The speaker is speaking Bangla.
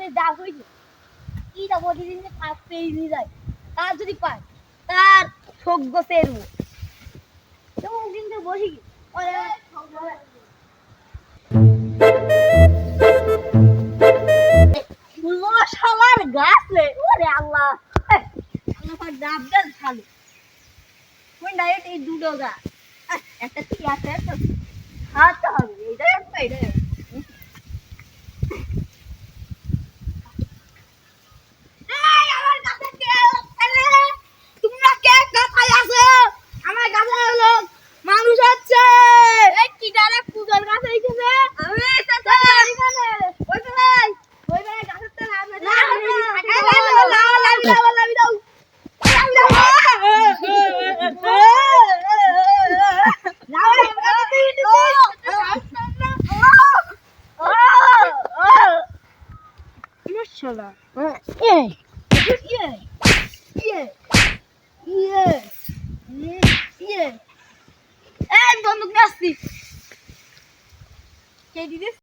আমি ডাক হইছে কি যাব দিদিন পাঁচ পেয়ে নিয়ে যায়। তার যদি পায়, তার সভ্য সেরবো যেমন কিন্তু বসি কি গাছ রে, ওরে আল্লাহ। পাক ডাব দেন ভালো ওই ডাইরেক্ট এই দুটো গাছ। একটা ঠিক আছে? একটা হাতে Mashallah. Yeah. Yeah. Yeah. Yeah. Yeah. এই বন্দুক আসছি কে দিদিস